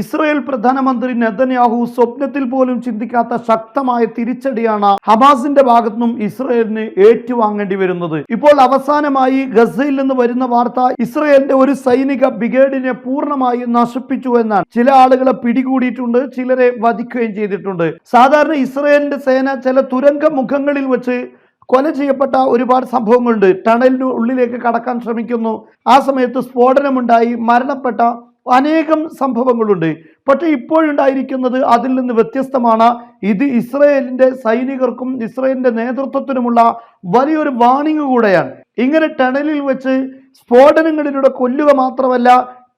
Israel പ്രധാനമന്ത്രി Netanyahu സ്വപ്നത്തിൽ പോലും ചിന്തിക്കാത്ത ശക്തമായ തിരിച്ചടിയാണ് ഹമാസിന്റെ ഭാഗത്തുനിന്നും ഇസ്രയേലിന് ഏറ്റുവാങ്ങേണ്ടി വരുന്നത്. ഇപ്പോൾ അവസാനമായി ഗസയിൽ നിന്ന് വരുന്ന വാർത്ത ഇസ്രയേലിന്റെ ഒരു സൈനിക ബ്രിഗേഡിനെ പൂർണമായി നശിപ്പിച്ചു എന്നാണ്. ചില ആളുകളെ പിടികൂടിയിട്ടുണ്ട് ചിലരെ വധിക്കുകയും ചെയ്തിട്ടുണ്ട്. സാധാരണ ഇസ്രയേലിന്റെ സേന ചില തുരങ്ക മുഖങ്ങളിൽ വെച്ച് കൊല ചെയ്യപ്പെട്ട ഒരുപാട് സംഭവങ്ങളുണ്ട്. ടണലിന് ഉള്ളിലേക്ക് കടക്കാൻ ശ്രമിക്കുന്നു. ആ സമയത്ത് സ്ഫോടനമുണ്ടായി. മരണപ്പെട്ട അനേകം സംഭവങ്ങളുണ്ട്. പക്ഷേ ഇപ്പോഴുണ്ടായിരിക്കുന്നത് അതിൽ നിന്ന് വ്യത്യസ്തമാണ്. ഇത് ഇസ്രയേലിന്റെ സൈനികർക്കും ഇസ്രയേലിന്റെ നേതൃത്വത്തിനുമുള്ള വലിയൊരു വാണിംഗ് കൂടെയാണ്. ഇങ്ങനെ ടണലിൽ വെച്ച് സ്ഫോടനങ്ങളിലൂടെ കൊല്ലുക മാത്രമല്ല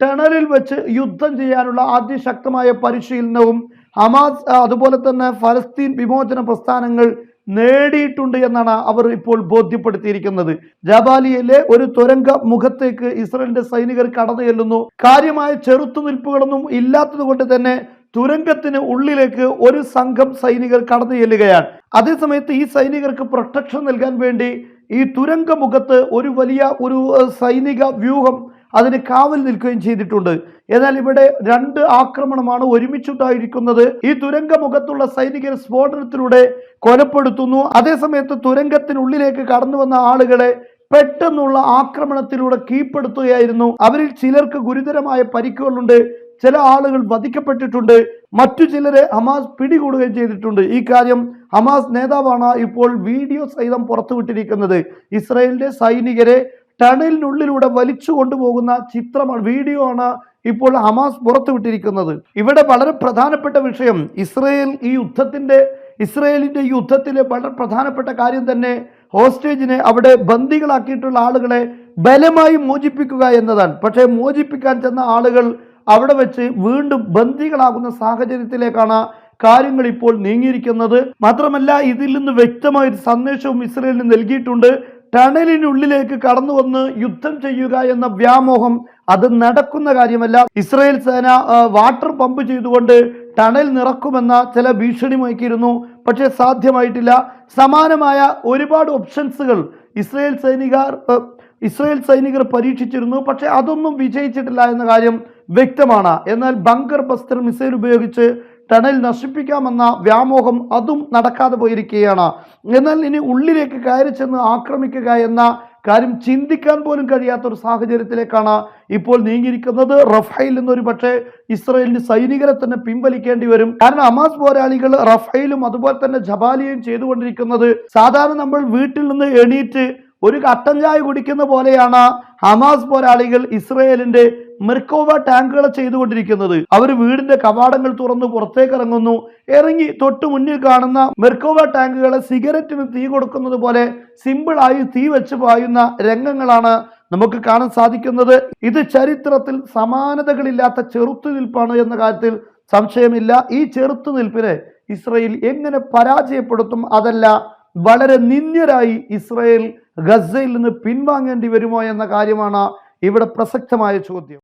ടണലിൽ വെച്ച് യുദ്ധം ചെയ്യാനുള്ള അതിശക്തമായ പരിശീലനവും ഹമാസ് അതുപോലെ തന്നെ ഫലസ്തീൻ വിമോചന പ്രസ്ഥാനങ്ങൾ നേടിയിട്ടുണ്ട് എന്നാണ് അവർ ഇപ്പോൾ ബോധ്യപ്പെടുത്തിയിരിക്കുന്നത്. ജബാലിയയിലെ ഒരു തുരങ്ക മുഖത്തേക്ക് ഇസ്രയേലിന്റെ സൈനികർ കടന്നു ചെല്ലുന്നു. കാര്യമായ ചെറുത്തുനിൽപ്പുകളൊന്നും ഇല്ലാത്തത് കൊണ്ട് തന്നെ തുരങ്കത്തിന് ഉള്ളിലേക്ക് ഒരു സംഘം സൈനികർ കടന്നു ചെല്ലുകയാണ്. അതേസമയത്ത് ഈ സൈനികർക്ക് പ്രൊട്ടക്ഷൻ നൽകാൻ വേണ്ടി ഈ തുരങ്ക മുഖത്ത് ഒരു വലിയ ഒരു സൈനിക വ്യൂഹം അതിന് കാവൽ നിൽക്കുകയും ചെയ്തിട്ടുണ്ട്. എന്നാൽ ഇവിടെ രണ്ട് ആക്രമണമാണ് ഒരുമിച്ചുണ്ടായിരിക്കുന്നത്. ഈ തുരങ്ക മുഖത്തുള്ള സൈനികർ സ്ഫോടനത്തിലൂടെ കൊലപ്പെടുത്തുന്നു. അതേസമയത്ത് തുരങ്കത്തിനുള്ളിലേക്ക് കടന്നു വന്ന ആളുകളെ പെട്ടെന്നുള്ള ആക്രമണത്തിലൂടെ കീഴ്പ്പെടുത്തുകയായിരുന്നു. അവരിൽ ചിലർക്ക് ഗുരുതരമായ പരിക്കുകളുണ്ട്. ചില ആളുകൾ വധിക്കപ്പെട്ടിട്ടുണ്ട്. മറ്റു ചിലരെ ഹമാസ് പിടികൂടുകയും ചെയ്തിട്ടുണ്ട്. ഈ കാര്യം ഹമാസ് നേതാവാണ് ഇപ്പോൾ വീഡിയോ സഹിതം പുറത്തുവിട്ടിരിക്കുന്നത്. ഇസ്രായേലിന്റെ സൈനികരെ ടണലിനുള്ളിലൂടെ വലിച്ചു കൊണ്ടുപോകുന്ന ചിത്രമാണ് വീഡിയോ ആണ് ഇപ്പോൾ ഹമാസ് പുറത്തുവിട്ടിരിക്കുന്നത്. ഇവിടെ വളരെ പ്രധാനപ്പെട്ട വിഷയം ഇസ്രയേൽ ഈ യുദ്ധത്തിന്റെ ഇസ്രയേലിന്റെ യുദ്ധത്തിലെ വളരെ പ്രധാനപ്പെട്ട കാര്യം തന്നെ ഹോസ്റ്റേജിനെ അവിടെ ബന്ദികളാക്കിയിട്ടുള്ള ആളുകളെ ബലമായി മോചിപ്പിക്കുക എന്നതാണ്. പക്ഷേ മോചിപ്പിക്കാൻ ചെന്ന ആളുകൾ അവിടെ വെച്ച് വീണ്ടും ബന്ദികളാകുന്ന സാഹചര്യത്തിലേക്കാണ് കാര്യങ്ങൾ ഇപ്പോൾ നീങ്ങിയിരിക്കുന്നത്. മാത്രമല്ല ഇതിൽ നിന്ന് വ്യക്തമായ ഒരു സന്ദേശവും ഇസ്രയേലിന് നൽകിയിട്ടുണ്ട്. ടണലിനുള്ളിലേക്ക് കടന്നു വന്ന് യുദ്ധം ചെയ്യുക എന്ന വ്യാമോഹം അത് നടക്കുന്ന കാര്യമല്ല. ഇസ്രയേൽ സേന വാട്ടർ പമ്പ് ചെയ്തുകൊണ്ട് ടണൽ നിറക്കുമെന്ന ചില ഭീഷണി മുഴക്കിയിരുന്നു പക്ഷേ സാധ്യമായിട്ടില്ല. സമാനമായ ഒരുപാട് ഓപ്ഷൻസുകൾ ഇസ്രയേൽ സൈനികർ ഇസ്രയേൽ സൈനികർ പരീക്ഷിച്ചിരുന്നു. പക്ഷേ അതൊന്നും വിജയിച്ചിട്ടില്ല എന്ന കാര്യം വ്യക്തമാണ്. എന്നാൽ ബങ്കർ ബസ്റ്റർ മിസൈൽ ഉപയോഗിച്ച് ടണൽ നശിപ്പിക്കാമെന്ന വ്യാമോഹം അതും നടക്കാതെ പോയിരിക്കുകയാണ്. എന്നാൽ ഇനി ഉള്ളിലേക്ക് കയറി ചെന്ന് ആക്രമിക്കുക എന്ന കാര്യം ചിന്തിക്കാൻ പോലും കഴിയാത്ത ഒരു സാഹചര്യത്തിലേക്കാണ് ഇപ്പോൾ നീങ്ങിയിരിക്കുന്നത്. റഫൈൽ എന്നൊരു പക്ഷേ ഇസ്രയേലിന് സൈനികരെ തന്നെ പിൻവലിക്കേണ്ടി വരും. കാരണം അമാസ് പോരാളികൾ റഫൈലും അതുപോലെ തന്നെ ജബാലിയും ചെയ്തുകൊണ്ടിരിക്കുന്നത് സാധാരണ നമ്മൾ വീട്ടിൽ നിന്ന് എണീറ്റ് ഒരു കട്ടൻ ചായ കുടിക്കുന്ന പോലെയാണ് ഹമാസ് പോരാളികൾ ഇസ്രയേലിന്റെ മെർക്കോവ ടാങ്കുകളെ ചെയ്തുകൊണ്ടിരിക്കുന്നത്. അവർ വീടിന്റെ കവാടങ്ങൾ തുറന്ന് പുറത്തേക്ക് ഇറങ്ങുന്നു ഇറങ്ങി തൊട്ട് മുന്നിൽ കാണുന്ന മെർക്കോവ ടാങ്കുകളെ സിഗരറ്റിന് തീ കൊടുക്കുന്നത് പോലെ സിമ്പിളായി തീ വെച്ച് പായുന്ന രംഗങ്ങളാണ് നമുക്ക് കാണാൻ സാധിക്കുന്നത്. ഇത് ചരിത്രത്തിൽ സമാനതകളില്ലാത്ത ചെറുത്തുനിൽപ്പാണ് എന്ന കാര്യത്തിൽ സംശയമില്ല. ഈ ചെറുത്തുനിൽപ്പിനെ ഇസ്രയേൽ എങ്ങനെ പരാജയപ്പെടുത്തും അതല്ല വളരെ നിന്ദ്യരായി ഇസ്രയേൽ ഗസയിൽ നിന്ന് പിൻവാങ്ങേണ്ടി വരുമോ എന്ന കാര്യമാണ് ഇവിടെ പ്രസക്തമായ ചോദ്യം.